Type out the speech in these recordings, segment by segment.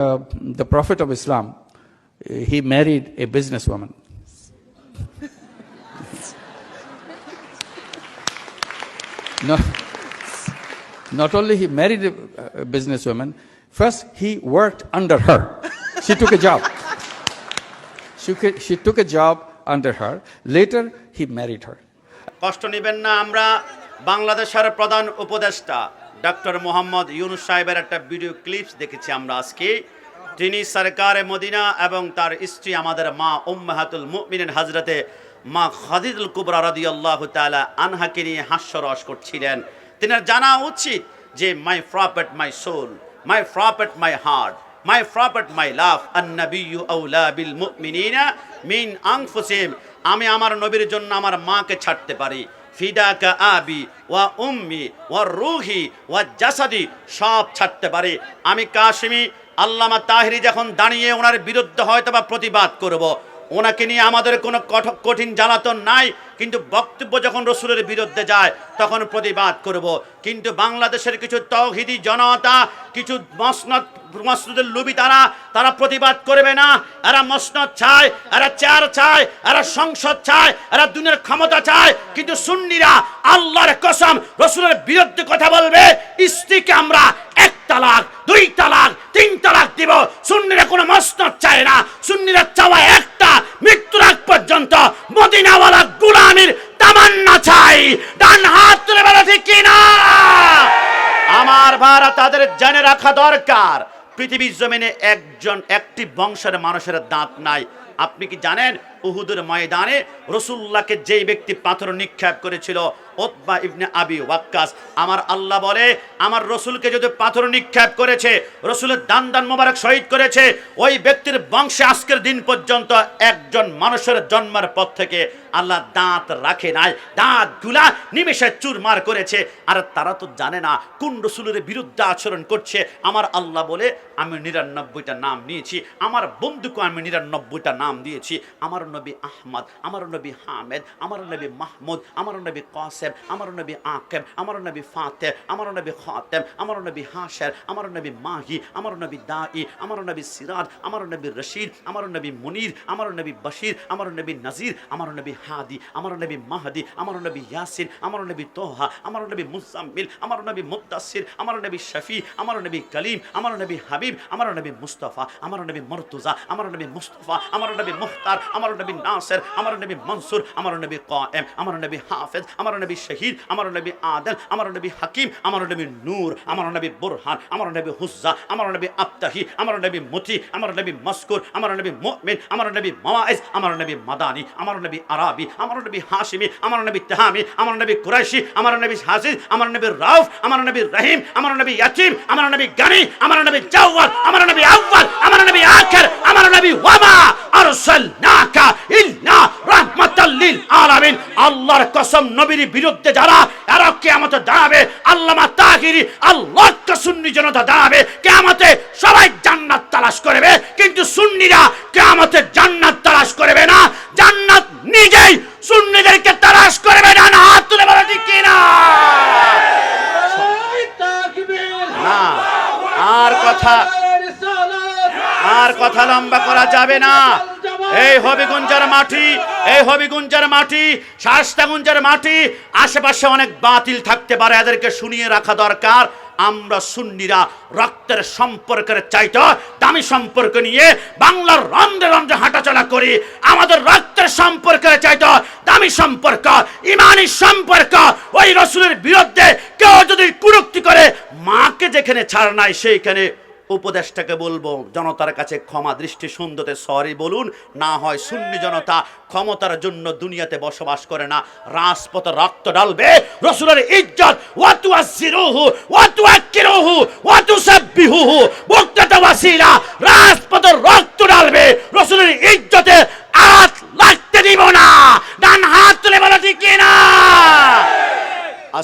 uh, the Prophet of Islam, uh, he married a businesswoman. no, not only he married a, a businesswoman, first he worked under her. She took a job. She, ca- she took a job under her. Later, he married her. কষ্ট নেবেন না আমরা বাংলাদেশের প্রধান উপদেষ্টা doctor Mohammad Yunus সাহেবের একটা video clips দেখেছি আমরা আজকে। তিনি সরকারে মদিনা এবং তার স্ত্রী আমাদের মা উম্মাহাতুল মুমিনিন হজরতে মা খাদিদুল কুবরা রাদিয়াল্লাহু তালা আনহাকে নিয়ে হাস্যরস করছিলেন। তিনার জানা উচিত যে my prophet my soul my prophet my heart my prophet my love আন্নাবিয়্যু আউলা বিল মুমিনিনা মিন আনফুসিহিম আমি আমার নবীর জন্য আমার মাকে ছাড়তে পারি। ফিদাকা আবি ওয়া উম্মি ওয়া রুহি ওয়া জাসাদি, সব ছাড়তে পারি। আমি কাশিমি, আল্লামা তাহিরি যখন দাঁড়িয়ে ওনার বিরুদ্ধে হয়তো বা প্রতিবাদ করব ওনাকে নিয়ে আমাদের কোনো কঠ- কঠিন জ্বালাতন নাই, কিন্তু বক্তব্য যখন রসুলের বিরুদ্ধে যায়, তখন প্রতিবাদ করব। কিন্তু বাংলাদেশের কিছু তৌহিদি জনতা, কিছু মসনদ মসনদের লুবি তারা তারা প্রতিবাদ করবে না। এরা মসনদ চায়, এরা চেয়ার চায়, এরা সংসদ চায়, এরা দুনিয়ার ক্ষমতা চায়। কিন্তু সুন্নিরা আল্লাহর কসম রসুলের বিরুদ্ধে কথা বলবে, স্ত্রীকে আমরা এক তালাক, দুই তালাক, তিন তালাক দিব। সুন্নিরা কোনো মসনদ চায় না। সুন্নিরা চাওয়া আগ পর্যন্ত মদিনাওয়ালা গুলামির তামান্না চাই। ডান হাত তুলে বেলা, ঠিক কিনা আমার ভাড়া তাদের জেনে রাখা দরকার, পৃথিবীর জমিনে একজন একটি বংশের মানুষের দাঁত নাই। আপনি কি জানেন উহুদের ময়দানে রসুল্লাহকে যেই ব্যক্তি পাথর নিক্ষেপ করেছিল ওতবা ইবনে আবি ওয়াক্কাস, আমার আল্লাহ বলে, আমার রসুলকে যদি পাথর নিক্ষেপ করেছে, রসুলের দান দান মোবারক শহীদ করেছে, ওই ব্যক্তির বংশে আজকের দিন পর্যন্ত একজন মানুষের জন্মের পর থেকে আল্লাহ দাঁত রাখে নাই দাঁতগুলা নিমেষে চুরমার করেছে। আর তারা তো জানে না কোন রসুলের বিরুদ্ধে আচরণ করছে। আমার আল্লাহ বলে, আমি নিরানব্বইটা নাম নিয়েছি, আমার বন্ধুকে আমি নিরানব্বইটা নাম দিয়েছি, আমার নবী আহমদ আমার নবী হামেদ আমার নবী মাহমুদ আমার নবী কাসেম আমার নবী আকেম আমার নবী ফাতে আমার নবী খাতেম আমার নবী হাশের আমার নবী মাহি আমার নবী দাই আমার নবী সিরাজ আমার নবী রশিদ আমার নবী মুনির আমার নবী বশির আমার নবী নাজির আমার নবী হাদি আমার নবী মাহদি আমার নবী ইয়াসিন আমার নবী তোহা আমার নবী মুসাম্মিল আমার নবী মুদাসির আমার নবী শফি আমার নবী কলিম আমার নবী হাবিব আমার নবী মুস্তফা আমার নবী মর্তুজা আমার নবী মুস্তফা আমার নবী মুখতার আমার নবী নাসের আমার নবী মনসুর আমার নবী কায়েম আমার নবী হাফেজ আমার নবী শহীদ আমার নবী আদল আমার নবী হাকিম আমার নবী নূর আমার নবী বুরহান আমার নবী হুজ্জা আমার নবী আবতাহি আমার নবী মতি আমার নবী মস্কুর আমার নবী মুমিন আমার নবী মাওয়াইজ আমার নবী মাদানি আমার নবী আরাবি আমার নবী হাশিমি আমার নবী তেহামি আমার নবী কুরাইশি আমার নবী হাজির আমার নবী রাউফ আমার নবী রহিম আমার নবী ইয়াতিম আমার নবী গানি আমার নবী জাওয়াল আমার নবী আউয়াল আমার নবী আখির আমার নবী ওয়ামা আরসালনাকা ইল্লা রাহমাতাল লিল আলামিন। আল্লাহর কসম নবীর বিরুদ্ধে যারা, এরা কিয়ামতে দাঁড়াবে। আল্লামা তাহিরি আল্লাহর সুন্নি জনতা দাঁড়াবে। কিয়ামতে সবাই জান্নাত তালাশ করবে। কিন্তু সুন্নিরা কিয়ামতে জান্নাত তালাশ করবে না জান্নাত নিজেই সুন্নিদেরকে তালাশ করবে না না হাত তুলে বলো ঠিক কিনা না আর কথা আর কথা লম্বা করা যাবে না এই হবিগুঞ্জার মাটি এই হবিগুঞ্জার মাটি শাস্তাগুঞ্জার মাটি, আশেপাশে অনেক বাতিল থাকতে পারে, এদেরকে শুনিয়ে রাখা দরকার। আমরা সুন্নিরা রক্তের সম্পর্কের চাইতো দামি সম্পর্ক নিয়ে বাংলার রন্ধ্রে রন্ধ্রে হাঁটাচলা করি। আমাদের রক্তের সম্পর্কের চাইতো দামি সম্পর্ক, ইমানি সম্পর্ক, ওই রসুলের বিরুদ্ধে কেউ যদি কুরুক্তি করে, মাকে যেখানে ছাড় নাই সেইখানে উপদেশটাকে বলব, জনতার কাছে ক্ষমা দৃষ্টি সুন্দরতে সরি বলুন, না হয় সুন্নি জনতা ক্ষমতার জন্য দুনিয়াতে বসবাস করে না। রাজপথ রক্ত ডালবে রসুলের ইজ্জত রাজপথ রক্ত ডালবে রসুলের ইজ্জতে আট লাগতে দিব না। ডান হাত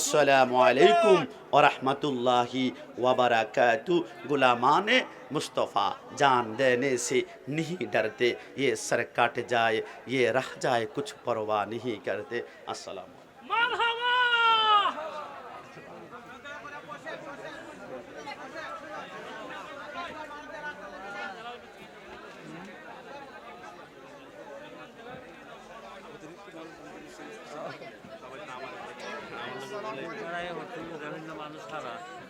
আসসালামু আলাইকুম ওরহমতুল্লাহি वबरकतु गुलामान मुस्तफ़ा जान देने से नहीं डरते ये सर काट जाए ये रह जाए कुछ परवाह नहीं करते अस्सलाम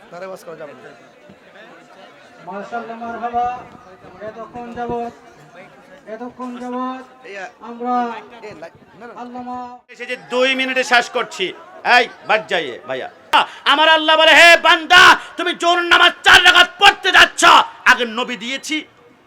মারহাবা ধারে বাস করা যাবে। না মার্শাল্লাহ মারহাবা। এতক্ষণ যাবত এতক্ষণ যাবত আমরা আল্লামা এসে যে দুই মিনিটে শেষ করছি। এই বাদ যাইয়ে ভাইয়া। আমার আল্লাহ বলে হে বান্দা তুমি জোর নামাজ চার রাকাত পড়তে যাচ্ছ। আগে নবী দিয়েছি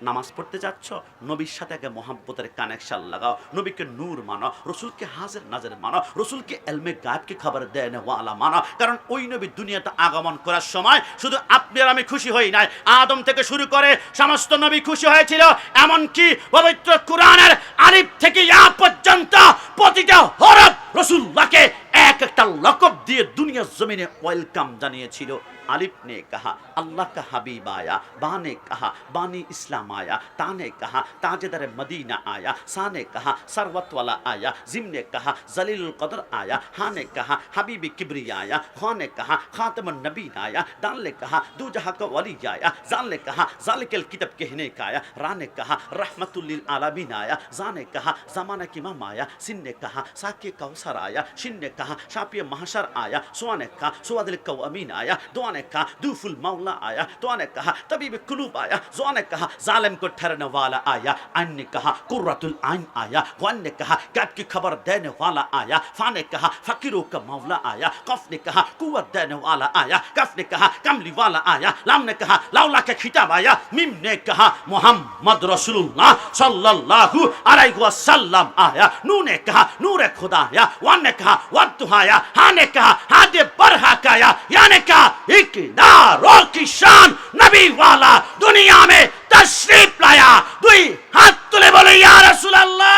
নামাজ পড়তে যাচ্ছ, নবীর সাথে আগে মোহাম্মতের কানেকশন লাগাও, নবীকে নূর মানো, রসুলকে হাজের নাজের মানো, রসুলকে এলমে গায়বকে খবর দেয় ওয়ালা মানো। কারণ ওই নবী দুনিয়াতে আগমন করার সময় শুধু আপনি আর আমি খুশি হই নাই। আদম থেকে শুরু করে সমস্ত নবী খুশি হয়েছিল, এমনকি পবিত্র কোরআনের আলিফ থেকে ইয়া পর্যন্ত প্রতিটা হরফ রসুল্লাহকে এক একটা লকব দিয়ে দুনিয়ার জমিনে ওয়েলকাম জানিয়েছিল। आलिफ ने कहा अल्लाह का हबीब आया बा ने कहा बानी इस्लाम आया ता ने कहा ताजदर मदीना आया सा ने कहा सरवत वाला आया जिम ने कहा जलील कदर आया हा ने कहा हबीब किबरी आया खा ने कहा खातम नबीन आया दाल ने कहा दू जहा का वली आया जाल ने कहा जालिकल किताब कहने का आया रा ने कहा रहमत आलमीन आया जा ने कहा जमाना की मम आया सिन ने कहा साके कौसर आया शिन ने कहा शापिय महाशर आया सुहा ने कहा सुहादिल कौ अमीन आया दुआ ने कहा दूफुल मौला आया दुआ ने कहा तबीब कुलूब आया जुआ ने कहा जालिम को ठहरने वाला आया अन ने कहा कुर्रतुल आइन आया वन ने कहा कैब की खबर देने वाला आया फा ने कहा फकीरों का मौला आया कफ ने कहा कुवत देने वाला आया कफ ने कहा कमली वाला आया लाम ने कहा लाउला का खिताब आया मिम ने कहा मोहम्मद रसूलुल्लाह सल्लल्लाहु अलैहि वसल्लम आया नू ने कहा नूर खुदा आया वन ने कहा वक्त आया हा ने कहा हादे बरहा का आया या ने कहा इकदारो की शान नबी वाला दुनिया में तशरीफ लाया दुई हाथ তুলে বলে ইয়া রাসূলুল্লাহ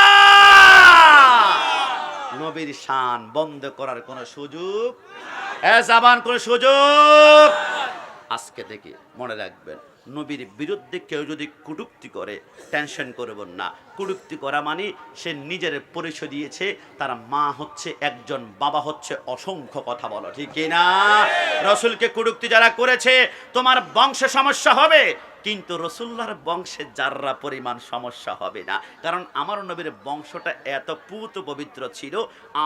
নবীর শান বন্ধ করার কোনো সুযোগ এ জাবান কোনো সুযোগ আজকে থেকে মনে রাখবেন নবীর বিরুদ্ধে কেউ যদি কুটুক্তি করে টেনশন করবেন না। কুটুক্তি করা মানে সে নিজের পরিচয় দিয়েছে, তার মা হচ্ছে একজন, বাবা হচ্ছে অসংখ্য কথা বলো, ঠিক না রসুলকে কুটুক্তি যারা করেছে, তোমার বংশে সমস্যা হবে। কিন্তু রসুল্লাহর বংশে যাররা পরিমাণ সমস্যা হবে না, কারণ আমার নবীর বংশটা এত পুত পবিত্র ছিল,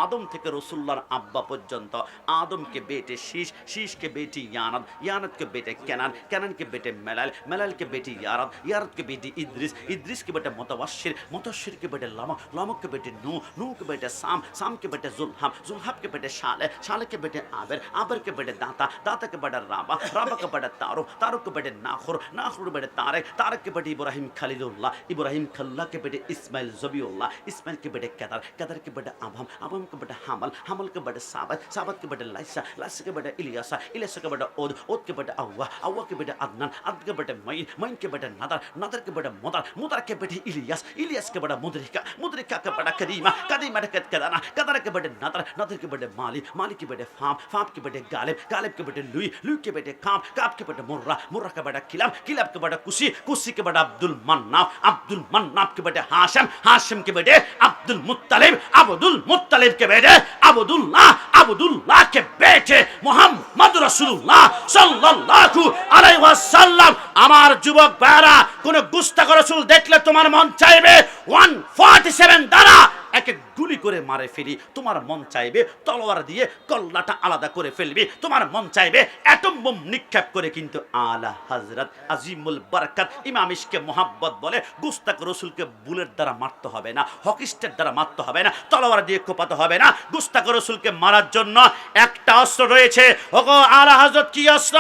আদম থেকে রসুল্লাহর আব্বা পর্যন্ত, আদমকে বেটে শীষ, শীষকে বেটি ইয়ানাদ, ইয়ানাদকে বেটে কেনান, কেনানকে বেটে মেলাল, মেলালকে বেটি ইয়ারাদ, ইয়ারদকে বেটি ইদ্রিস, ইদ্রিসকে বেটে মতবাসির মতশিরকে বেটে লামক লামককে বেটে নূ, নূকে বেটে সাম, সামকে বেটে জুলহাম, জুলহাবকে বেটে শালে, শালেকে বেটে আবের, আবেরকে বেটে দাঁতা, দাঁতাকে বেটে রাবা, রাবাকে বেটে তারো তারুকে বেটে নাখর নাখর বেটে তারেক তারেক के बेटे इब्राहिम खलीलुल्लाह इब्राहिम खल्ला के बेटे इस्माइल जबीउल्लाह इस्माइल के बेटे केदार केदार के बेटे अबम अबम के बेटे हमल हमल के बेटे साबत साबत के बेटे लाइसा लाइसा के बेटे इलियासा इलियासा के बेटे ओद ओद के बेटे अव्वा अव्वा के बेटे अदनान अद के बेटे मईन मईन के बेटे नदर नदर के बेटे मुदर मुदर के बेटे इलियास इलियास के बेटे मुदरिका मुदरिका के बेटे कदीमा कदीमा के कदना कदर के बेटे नदर नदर के बेटे माली माली के बेटे फाम फाम के बेटे गालिब गालिब के बेटे लुई लुई के बेटे काप काप के बेटे मुर्रा मुर्रा के बेटे किलाब किलाब কে বেটা কুশি কুশি কে বেটা আব্দুল মান্নাফ আব্দুল মান্নাফ কে বেটে হাসেম হাসেম কে বেটে আব্দুল মুত্তালিব আবদুল মুত্তালিব কে বেটে আবদুল্লাহ আবদুল্লাহ কে বেটে মোহাম্মদ রাসূলুল্লাহ সাল্লাল্লাহু আলাইহি ওয়াসাল্লাম আমার যুবক ভাইরা কোন গুস্তাখ রাসূল দেখলে তোমার মন চাইবে? 147 দ্বারা একে গুলি করে মারে ফেলি। তোমার মন চাইবে তলোয়ার দিয়ে কল্লাটা আলাদা করে ফেলবি। তোমার মন চাইবে অ্যাটম বোম নিক্ষেপ করে কিন্তু আলা হযরত আজিমুল বরকত ইমাম ইশকে মোহাব্বত বলে, গুস্তাক রসুলকে বুলেট দ্বারা মারতে হবে না, হকিস্টের দ্বারা মারতে হবে না, তলোয়ার দিয়ে কোপাতে হবে না। গুস্তাক রসুলকে মারার জন্য একটা অস্ত্র রয়েছে। ওগো আলা হযরত কি অস্ত্র?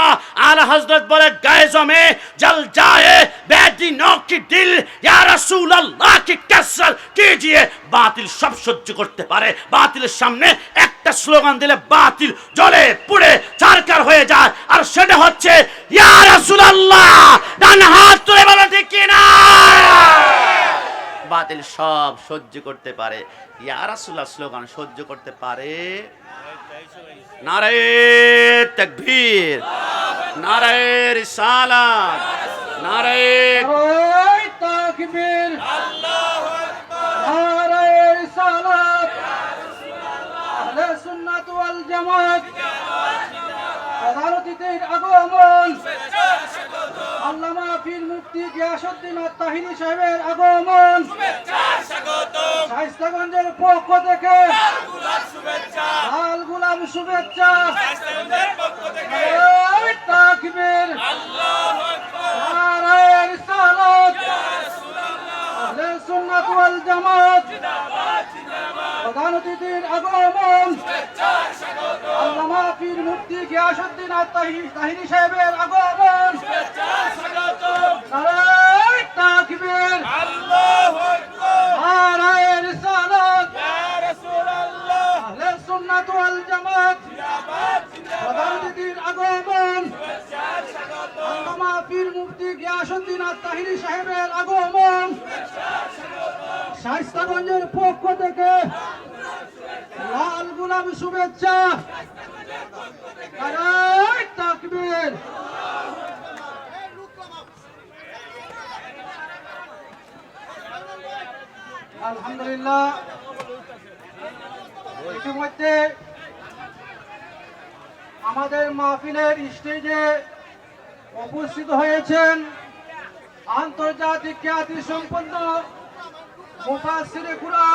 আলা হযরত বলে, গায়ে জমে, জল যায় বেদিনों की दिल या रसूल अल्लाह की कसर कीजिए বাতিল সব সহ্য করতে পারে বাতিলের সামনে একটা স্লোগান দিলে বাতিল জ্বলে পুড়ে চারকার হয়ে যায় আর সেটা হচ্ছে ইয়া রাসূলুল্লাহ ডান হাত তুলে বলো ঠিক কি না বাতিল সব সহ্য করতে পারে ইয়া রাসূলুল্লাহ স্লোগান সহ্য করতে পারে নারে তাকবীর নারে রিসালাত নারে ওই তাকবীর। নারায়ে রিসালাত আহলে সুন্নাত ওয়াল জামাত। আদালতি অতিথির আগমন। আল্লামা পীর মুফতি গিয়াসুদ্দিন তাহিনী সাহেবের আগমন। শাইস্তাগঞ্জের পক্ষ থেকে লাল গুলাম শুভেচ্ছা। তাকবীর। নারায়ে রিসালাত আহলে সুন্নাত ওয়াল জামাত প্রধান অতিথির আগমন। আল্লামা পীর মুফতি গিয়াসুদ্দিন তাহিনী সাহেবের আগমন। নারায়ে তাকবীর। নারায়ে রিসালাত। আহলে সুন্নাত ওয়াল জামাত। প্রধান অতিথির আগমন। আল্লামা পীর মুফতি গিয়াসুদ্দিন তাহিনী সাহেবের আগমন। শাইস্তাগঞ্জের পক্ষ থেকে লাল গুলাম শুভেচ্ছা। আলহামদুলিল্লাহ। ইতিমধ্যে আমাদের মাহফিলের স্টেজে উপস্থিত হয়েছেন আন্তর্জাতিক খ্যাতি সম্পন্ন মুফাসিরে কুরআন।